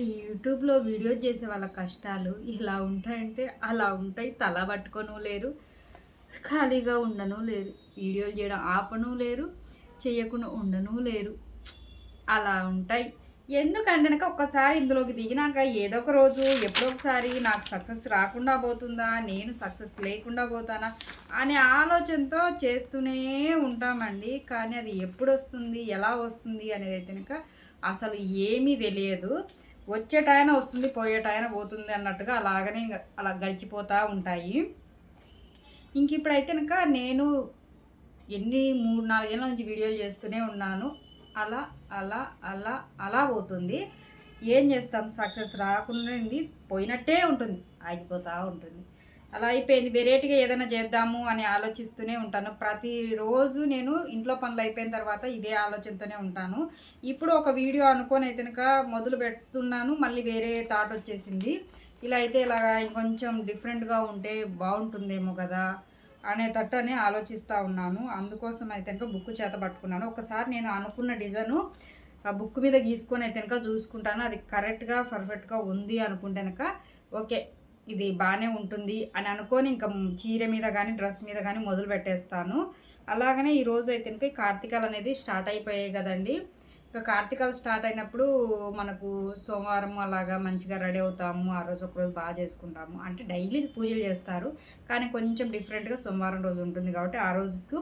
యూట్యూబ్లో వీడియో చేసే వాళ్ళ కష్టాలు ఇలా ఉంటాయంటే అలా ఉంటాయి తల పట్టుకొను లేరు ఖాళీగా ఉండను లేరు వీడియోలు చేయడం ఆపను లేరు చేయకుండా ఉండను లేరు. అలా ఉంటాయి. ఎందుకంటే ఒక్కసారి ఇందులోకి దిగినాక ఏదో ఒక రోజు ఎప్పుడో ఒకసారి నాకు సక్సెస్ రాకుండా పోతుందా నేను సక్సెస్ లేకుండా పోతానా అనే ఆలోచనతో చేస్తూనే ఉంటామండి. కానీ అది ఎప్పుడు వస్తుంది ఎలా వస్తుంది అనేది అయితే కనుక అసలు ఏమీ తెలియదు. వచ్చేటాయన వస్తుంది పోయేటాయన పోతుంది అన్నట్టుగా అలాగనే అలా గడిచిపోతూ ఉంటాయి. ఇంక ఇప్పుడైతే కనుక నేను ఎన్ని మూడు నాలుగేళ్ళ నుంచి వీడియోలు చేస్తూనే ఉన్నాను. అలా అలా అలా అలా పోతుంది. ఏం చేస్తాం? సక్సెస్ రాకుండా పోయినట్టే ఉంటుంది ఆగిపోతూ ఉంటుంది. అలా అయిపోయింది. వెరైటీగా ఏదైనా చేద్దాము అని ఆలోచిస్తూనే ఉంటాను. ప్రతిరోజు నేను ఇంట్లో పనులు అయిపోయిన తర్వాత ఇదే ఆలోచనతోనే ఉంటాను. ఇప్పుడు ఒక వీడియో అనుకొని అయితే కనుక మొదలు పెడుతున్నాను. మళ్ళీ వేరే థాట్ వచ్చేసింది. ఇలా అయితే ఇలా ఇంకొంచెం డిఫరెంట్గా ఉంటే బాగుంటుందేమో కదా అనే అని ఆలోచిస్తూ ఉన్నాను. అందుకోసం అయితే కనుక బుక్ చేత పట్టుకున్నాను. ఒకసారి నేను అనుకున్న డిజైను ఆ బుక్ మీద గీసుకొని అయితే కనుక చూసుకుంటాను. అది కరెక్ట్గా పర్ఫెక్ట్గా ఉంది అనుకుంటే కనుక ఓకే. ఇది బాగానే ఉంటుంది అని అనుకొని ఇంకా చీర మీద కానీ డ్రెస్ మీద కానీ మొదలు పెట్టేస్తాను. అలాగనే ఈ రోజు అయితే ఇంకా కార్తీకాలు అనేది స్టార్ట్ అయిపోయాయి కదండి. ఇంకా కార్తీకాలు స్టార్ట్ అయినప్పుడు మనకు సోమవారం అలాగా మంచిగా రెడీ అవుతాము ఆ రోజు ఒకరోజు బాగా చేసుకుంటాము. అంటే డైలీ పూజలు చేస్తారు. కానీ కొంచెం డిఫరెంట్గా సోమవారం రోజు ఉంటుంది కాబట్టి ఆ రోజుకు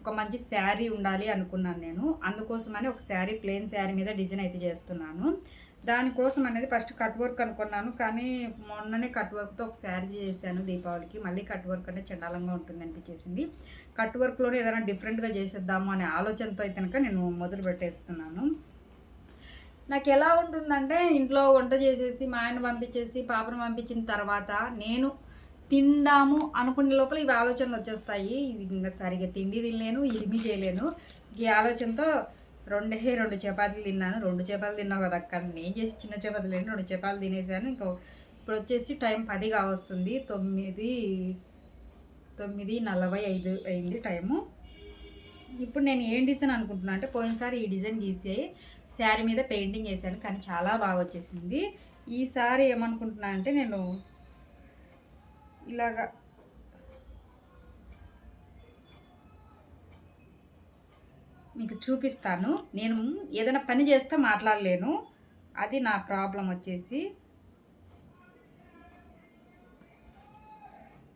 ఒక మంచి శారీ ఉండాలి అనుకున్నాను నేను. అందుకోసమని ఒక శారీ ప్లెయిన్ శారీ మీద డిజైన్ అయితే చేస్తున్నాను. దానికోసం అనేది ఫస్ట్ కట్ వర్క్ అనుకున్నాను. కానీ మొన్ననే కట్ వర్క్తో ఒక శారీ చేశాను దీపావళికి. మళ్ళీ కట్ వర్క్ అంటే చండాలంగా ఉంటుంది అనిపించేసింది. కట్ వర్క్లోనే ఏదైనా డిఫరెంట్గా చేసేద్దాము అనే ఆలోచనతో అయితే కనుక నేను మొదలు పెట్టేస్తున్నాను. నాకు ఎలా ఉంటుందంటే ఇంట్లో వంట చేసేసి మా ఆయన పంపించేసి పాపను పంపించిన తర్వాత నేను తిందాము అనుకునే లోపల ఇవి ఆలోచనలు వచ్చేస్తాయి. ఇది ఇంకా సరిగ్గా తిండి తినలేను ఇరిమి చేయలేను. ఈ ఆలోచనతో రెండే రెండు చపాతీలు తిన్నాను. రెండు చపాతీలు తిన్నావు కదా అక్కడ నేను చేసి చిన్న చపాతీలు ఏంటి? రెండు చపాతీలు తినేసాను. ఇంకా ఇప్పుడు వచ్చేసి టైం పది కావస్తుంది. తొమ్మిది తొమ్మిది నలభై ఐదు అయింది టైము. ఇప్పుడు నేను ఏం డిజైన్ అనుకుంటున్నా అంటే పోయినసారి ఈ డిజైన్ గీసి శారీ మీద పెయింటింగ్ వేసాను కానీ చాలా బాగా వచ్చేసింది. ఈసారి ఏమనుకుంటున్నా అంటే నేను ఇలాగా మీకు చూపిస్తాను. నేను ఏదైనా పని చేస్తే మాట్లాడలేను. అది నా ప్రాబ్లం వచ్చేసి.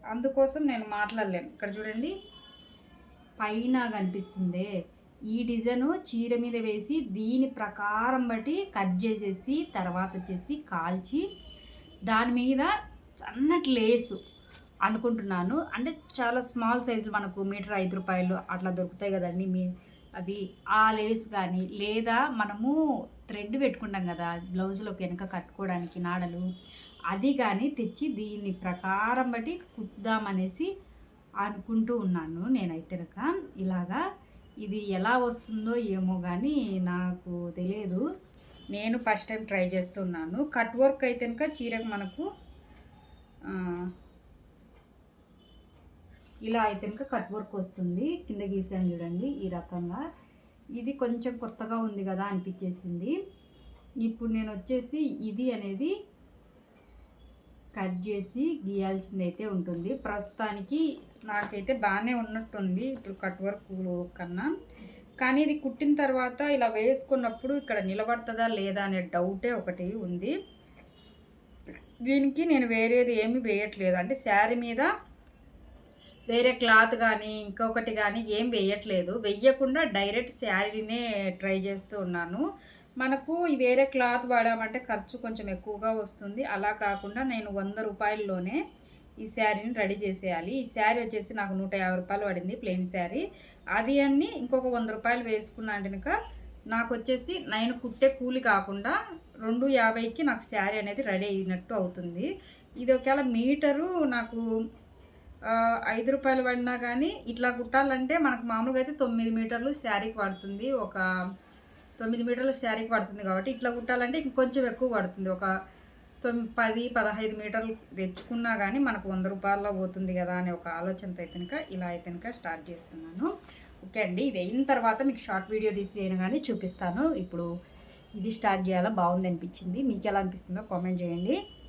అందుకోసం నేను మాట్లాడలేను. ఇక్కడ చూడండి. పైన కనిపిస్తుంది. ఈ డిజైన్ చీర మీద వేసి దీని ప్రకారం బట్టి కట్ చేసేసి తర్వాత వచ్చేసి కాల్చి దాని మీద సన్నటి లేసు అనుకుంటున్నాను. అంటే చాలా స్మాల్ సైజులు మనకు మీటర్ ఐదు రూపాయలు అట్లా దొరుకుతాయి కదండి. మీ అవి ఆ లేస్ కానీ లేదా మనము థ్రెడ్ పెట్టుకుంటాం కదా బ్లౌజ్లోకి వెనక కట్టుకోవడానికి నాడలు అది కానీ తెచ్చి దీన్ని ప్రకారం బట్టి కుద్దామనేసి అనుకుంటూ ఉన్నాను నేనైతే కనుక ఇలాగా ఇది ఎలా వస్తుందో ఏమో కానీ నాకు తెలియదు. నేను ఫస్ట్ టైం ట్రై చేస్తున్నాను. కట్ వర్క్ అయితే కనుక చీరకు మనకు ఇలా అయితే కనుక కట్ వర్క్ వస్తుంది. కింద గీసాను చూడండి ఈ రకంగా. ఇది కొంచెం కొత్తగా ఉంది కదా అనిపించేసింది. ఇప్పుడు నేను వచ్చేసి ఇది అనేది కట్ చేసి గీయాల్సింది అయితే ఉంటుంది. ప్రస్తుతానికి నాకైతే బాగానే ఉన్నట్టుంది ఇప్పుడు కట్ వర్క్ కన్నా. కానీ ఇది కుట్టిన తర్వాత ఇలా వేసుకున్నప్పుడు ఇక్కడ నిలబడుతుందా లేదా అనే డౌటే ఒకటి ఉంది. దీనికి నేను వేరేది ఏమి వేయట్లేదు. అంటే శారీ మీద వేరే క్లాత్ కానీ ఇంకొకటి కానీ ఏం వేయట్లేదు. వెయ్యకుండా డైరెక్ట్ శారీనే ట్రై చేస్తూ ఉన్నాను. మనకు వేరే క్లాత్ వాడామంటే ఖర్చు కొంచెం ఎక్కువగా వస్తుంది. అలా కాకుండా నేను వంద రూపాయల్లోనే ఈ శారీని రెడీ చేసేయాలి. ఈ శారీ వచ్చేసి నాకు నూట యాభై రూపాయలు పడింది ప్లెయిన్ శారీ. అది అన్ని ఇంకొక వంద రూపాయలు వేసుకున్నాను కనుక నాకు వచ్చేసి నేను కుట్టే కూలి కాకుండా రెండు యాభైకి నాకు శారీ అనేది రెడీ అయినట్టు అవుతుంది. ఇది ఒకవేళ మీటరు నాకు ఐదు రూపాయలు పడినా కానీ ఇట్లా కుట్టాలంటే మనకు మామూలుగా అయితే తొమ్మిది మీటర్లు శారీకి పడుతుంది. ఒక తొమ్మిది మీటర్లు శారీకి పడుతుంది కాబట్టి ఇట్లా కుట్టాలంటే ఇంకొంచెం ఎక్కువ పడుతుంది. ఒక తొమ్మిది పది పదహైదు మీటర్లు తెచ్చుకున్నా కానీ మనకు వంద రూపాయల్లో పోతుంది కదా అనే ఒక ఆలోచనతో అయితే కనుక ఇలా అయితే కనుక స్టార్ట్ చేస్తున్నాను. ఓకే అండి ఇది అయిన తర్వాత మీకు షార్ట్ వీడియో తీసి కానీ చూపిస్తాను. ఇప్పుడు ఇది స్టార్ట్ చేయాలా? బాగుంది అనిపించింది. మీకు ఎలా అనిపిస్తుందో కామెంట్ చేయండి.